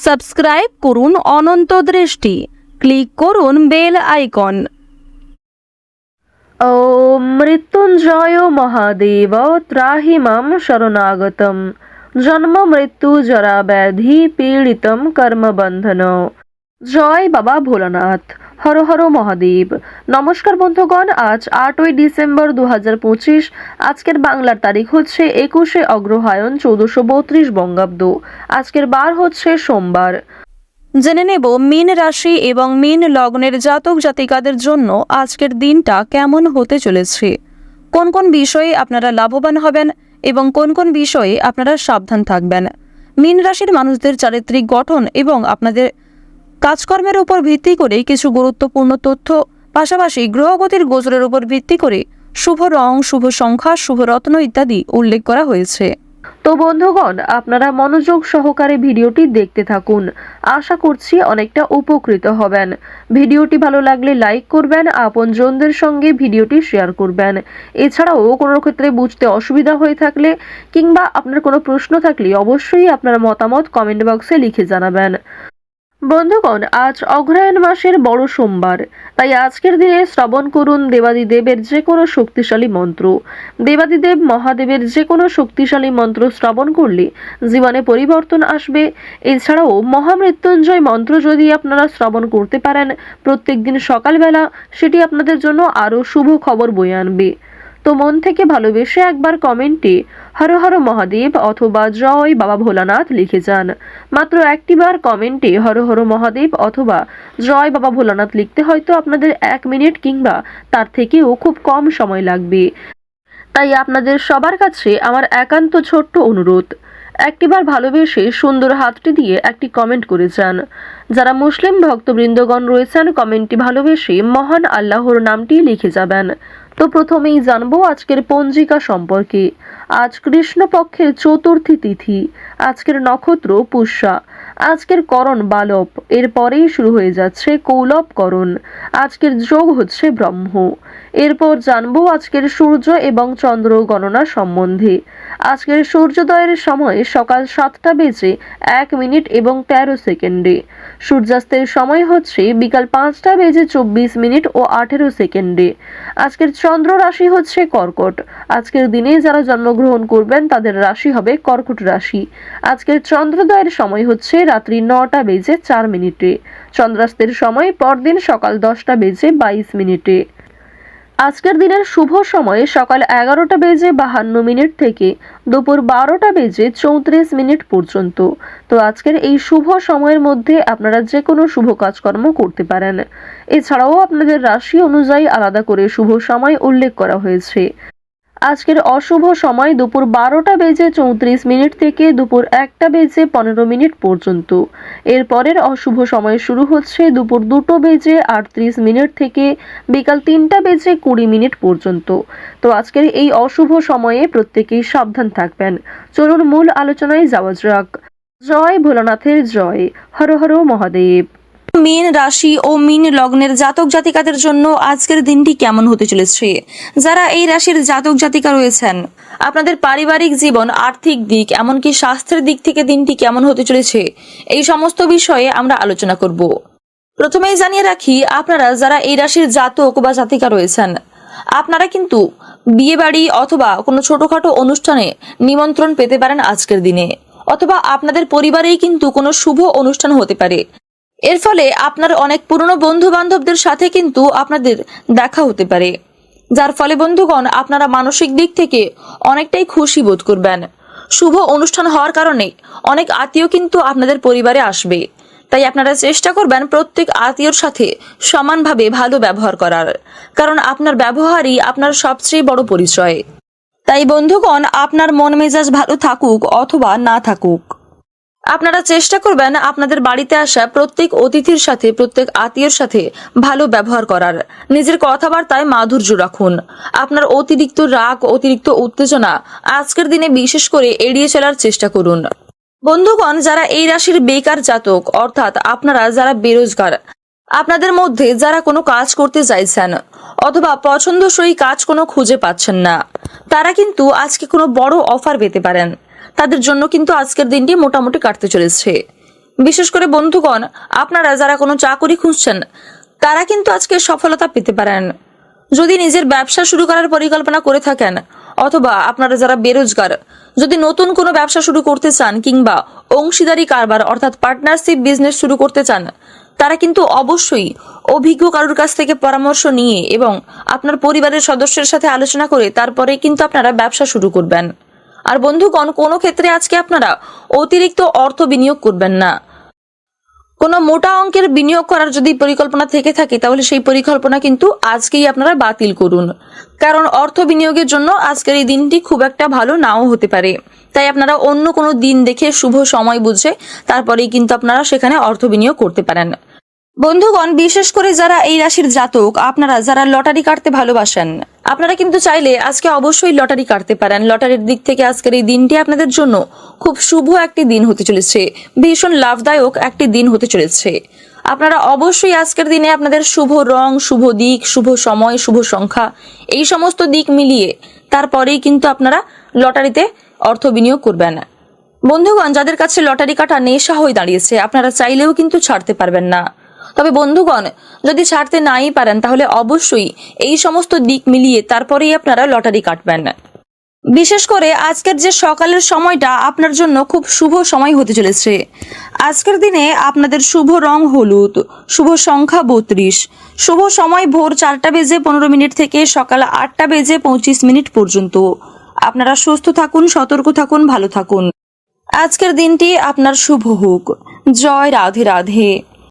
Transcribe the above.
Subscribe করুন অনন্ত দৃষ্টি click করুন বেল আইকন ॐ मृत्युञ्जय महादेव त्राहि मां शरणागतं জন্ম মৃত্যু জরা ব্যাধি পীড়িতম কর্মবন্ধন জয় বাবা ভোলানাথ হর হর মহাদেব। নমস্কার বন্ধুগণ, আজ আটই ডিসেম্বর দু আজকের বাংলার তারিখ হচ্ছে একুশে অগ্রহায়ণ চৌদ্দশো বত্রিশ বঙ্গাব্দ। আজকের বার হচ্ছে সোমবার। জেনে নেব মীন রাশি এবং মীন লগ্নের জাতক জাতিকাদের জন্য আজকের দিনটা কেমন হতে চলেছে। কোন কোন বিষয়ে আপনারা লাভবান হবেন এবং কোন কোন বিষয়ে আপনারা সাবধান থাকবেন। মীন রাশির মানুষদের চারিত্রিক গঠন এবং আপনাদের কাজকর্মের উপর ভিত্তি করে কিছু গুরুত্বপূর্ণ তথ্য, পাশাপাশি গ্রহগতির গোচরের উপর ভিত্তি করে শুভ রং, শুভ সংখ্যা, শুভ রত্ন ইত্যাদি উল্লেখ করা হয়েছে। তো বন্ধুগণ, আপনারা মনোযোগ সহকারে ভিডিওটি দেখতে থাকুন। আশা করছি অনেকটা উপকৃত হবেন। ভিডিওটি ভালো লাগলে লাইক করবেন, আপনজনদের সঙ্গে ভিডিওটি শেয়ার করবেন। এছাড়াও কোনো ক্ষেত্রে বুঝতে অসুবিধা হয়ে থাকলে কিংবা আপনার কোনো প্রশ্ন থাকলে অবশ্যই আপনার মতামত কমেন্ট বক্সে লিখে জানাবেন। বন্ধুগণ, আজ অগ্রহায়ণ মাসের বড় সোমবার। তাই আজকের দিনে শ্রবণ করুন দেবাদিদেবের যে কোনো শক্তিশালী মন্ত্র। দেবাদিদেব মহাদেবের যে কোনো শক্তিশালী মন্ত্র শ্রবণ করলে জীবনে পরিবর্তন আসবে। এছাড়াও মহামৃত্যুঞ্জয় মন্ত্র যদি আপনারা শ্রবণ করতে পারেন, প্রত্যেকদিন সকালবেলা সেটি আপনাদের জন্য আরও শুভ খবর বয়ে আনবে। তো মন থেকে ভালোবেসে একবার কমেন্টে হর হর মহাদেব অথবা জয় বাবা ভোলানাথ লিখে যান। মাত্র একটিবার কমেন্টে হর হর মহাদেব অথবা জয় বাবা ভোলানাথ লিখতে হয়তো আপনাদের এক মিনিট কিংবা তার থেকেও খুব কম সময় লাগবে। তাই আপনাদের সবার কাছে আমার একান্ত ছোট্ট অনুরোধ একটিবার ভালোবেসে সুন্দর হাতটি দিয়ে একটি কমেন্ট করে যান। যারা মুসলিম ভক্তবৃন্দগণ রয়েছেন, কমেন্টটি ভালোবেসে মহান আল্লাহর নামটি লিখে যাবেন। তো প্রথমেই জানব আজকের পঞ্জিকা সম্পর্কে। আজ কৃষ্ণপক্ষের চতুর্থী তিথি, আজকের নক্ষত্র পুষ্যা, আজকের করণ বালব, এরপরেই শুরু হয়ে যাচ্ছে কৌলব করণ আজকের যোগ হচ্ছে ব্রহ্ম। এরপর জানব আজকের সূর্য এবং চন্দ্র গণনা সম্বন্ধে। আজকের সূর্যোদয়ের সময় সকাল সাতটা বেজে এক মিনিট এবং তেরো সেকেন্ডে। সূর্যাস্তের সময় হচ্ছে বিকাল পাঁচটা বেজে চব্বিশ মিনিট ও আঠেরো সেকেন্ডে। আজকের চন্দ্র রাশি হচ্ছে কর্কট। আজকের দিনে যারা জন্মগ্রহণ করবেন, তাদের রাশি হবে কর্কট রাশি। আজকের চন্দ্রোদয়ের সময় হচ্ছে রাত্রি নটা বেজে চার মিনিটে। চন্দ্রাস্তের সময় পরদিন সকাল দশটা বেজে বাইশ মিনিটে। আজকের দিনের শুভ সময়ে সকাল এগারোটা বেজে বাহান্ন মিনিট থেকে দুপুর বারোটা বেজে চৌত্রিশ মিনিট পর্যন্ত। তো আজকের এই শুভ সময়ের মধ্যে আপনারা যে কোনো শুভ কাজকর্ম করতে পারেন। এছাড়াও আপনাদের রাশি অনুযায়ী আলাদা করে শুভ সময় উল্লেখ করা হয়েছে। আজকের অশুভ সময় দুপুর বারোটা বেজে চৌত্রিশ মিনিট থেকে দুপুর একটা বেজে পনেরো মিনিট পর্যন্ত। এরপরের অশুভ সময় শুরু হচ্ছে দুপুর দুটো বেজে আটত্রিশ মিনিট থেকে বিকাল তিনটা বেজে কুড়ি মিনিট পর্যন্ত। তো আজকের এই অশুভ সময়ে প্রত্যেকেই সাবধান থাকবেন। চলুন মূল আলোচনায় যাওয়া যাক। জয় ভোলানাথের জয়। হর হর মহাদেব। মীন রাশি ও মীন লগ্নের জাতক জাতিকাদের জন্য আজকের দিনটি কেমন হতে চলেছে? যারা এই রাশির জাতক জাতিকা রয়েছেন, আপনাদের পারিবারিক জীবন, আর্থিক দিক, এমনকি স্বাস্থ্যের দিক থেকে দিনটি কেমন হতে চলেছে, এই সমস্ত বিষয়ে আমরা আলোচনা করব। প্রথমেই জানিয়ে রাখি, আপনারা যারা এই রাশির জাতক বা জাতিকা রয়েছেন, আপনারা কিন্তু বিয়ে বাড়ি অথবা কোনো ছোটখাটো অনুষ্ঠানে নিমন্ত্রণ পেতে পারেন আজকের দিনে, অথবা আপনাদের পরিবারেই কিন্তু কোনো শুভ অনুষ্ঠান হতে পারে। এর ফলে আপনার অনেক পুরনো বন্ধু বান্ধবদের সাথে কিন্তু আপনাদের দেখা হতে পারে। যার ফলে বন্ধুগণ আপনারা মানসিক দিক থেকে অনেকটাই খুশি বোধ করবেন। শুভ অনুষ্ঠান হওয়ার কারণে অনেক আত্মীয় কিন্তু আপনাদের পরিবারে আসবে। তাই আপনারা চেষ্টা করবেন প্রত্যেক আত্মীয়র সাথে সমানভাবে ভালো ব্যবহার করার। কারণ আপনার ব্যবহারই আপনার সবচেয়ে বড় পরিচয়। তাই বন্ধুগণ, আপনার মন মেজাজ ভালো থাকুক অথবা না থাকুক। আপনারা চেষ্টা করবেন আপনাদের বাড়িতে আসা প্রত্যেক অতিথির সাথে, প্রত্যেক আত্মীয়ের সাথে ভালো ব্যবহার করার। নিজের কথাবার্তায় মাধুর্য রাখুন। আপনার অতিরিক্ত রাগ, অতিরিক্ত উত্তেজনা আজকের দিনে বিশেষ করে এড়িয়ে চলার চেষ্টা করুন। বন্ধুগণ, যারা এই রাশির বেকার জাতক, অর্থাৎ আপনারা যারা বেরোজগার, আপনাদের মধ্যে যারা কোনো কাজ করতে চাইছেন অথবা পছন্দসই কাজ কোনো খুঁজে পাচ্ছেন না, তারা কিন্তু আজকে কোনো বড় অফার পেতে পারেন। তাদের জন্য কিন্তু আজকের দিনটি মোটামুটি কাটতে চলেছে। বিশেষ করে বন্ধুগণ, আপনারা যারা কোনো চাকরি খুঁজছেন, তারা কিন্তু আজকে সফলতা পেতে পারেন। যদি নিজের ব্যবসা শুরু করার পরিকল্পনা করে থাকেন, অথবা আপনারা যারা বেরোজগার, যদি নতুন কোনো ব্যবসা শুরু করতে চান কিংবা অংশীদারি কারবার অর্থাৎ পার্টনারশিপ বিজনেস শুরু করতে চান, তারা কিন্তু অবশ্যই অভিজ্ঞ কারোর কাছ থেকে পরামর্শ নিয়ে এবং আপনার পরিবারের সদস্যের সাথে আলোচনা করে তারপরে কিন্তু আপনারা ব্যবসা শুরু করবেন। আর বন্ধুগণ কোনো ক্ষেত্রে আজকে আপনারা অতিরিক্ত অর্থ বিনিয়োগ করবেন না। কোনো মোটা অঙ্কের বিনিয়োগ করার যদি পরিকল্পনা থেকে থাকে, তাহলে সেই পরিকল্পনা কিন্তু আজকেই আপনারা বাতিল করুন। কারণ অর্থ বিনিয়োগের জন্য আজকের এই দিনটি খুব একটা ভালো নাও হতে পারে। তাই আপনারা অন্য কোনো দিন দেখে, শুভ সময় বুঝে তারপরেই কিন্তু আপনারা সেখানে অর্থ বিনিয়োগ করতে পারেন। বন্ধুগণ, বিশেষ করে যারা এই রাশির জাতক, আপনারা যারা লটারি কাটতে ভালোবাসেন, আপনারা কিন্তু চাইলে আজকে অবশ্যই লটারি কাটতে পারেন। লটারির দিক থেকে আজকের এই দিনটি আপনাদের জন্য খুব শুভ একটি দিন হতে চলেছে। ভীষণ লাভদায়ক একটি দিন হতে চলেছে। আপনারা অবশ্যই আজকের দিনে আপনাদের শুভ রং, শুভ দিক, শুভ সময়, শুভ সংখ্যা, এই সমস্ত দিক মিলিয়ে তারপরেই কিন্তু আপনারা লটারিতে অর্থ বিনিয়োগ করবেন। বন্ধুগণ, যাদের কাছে লটারি কাটা নেশা হয়ে দাঁড়িয়েছে, আপনারা চাইলেও কিন্তু ছাড়তে পারবেন না। তবে বন্ধুগণ, যদি ছাড়তে নাই পারেন, তাহলে অবশ্যই এই সমস্ত দিক মিলিয়ে তারপরেই আপনারা লটারি কাটবেন। বিশেষ করে আজকের যে সকালের সময়টা আপনার জন্য খুব শুভ সময় হতে চলেছে। আজকের দিনে আপনাদের শুভ রং হলুদ, শুভ সংখ্যা বত্রিশ, শুভ সময় ভোর চারটা বেজে পনেরো মিনিট থেকে সকাল আটটা বেজে পঁচিশ মিনিট পর্যন্ত। আপনারা সুস্থ থাকুন, সতর্ক থাকুন, ভালো থাকুন। আজকের দিনটি আপনার শুভ হোক। জয় রাধে রাধে।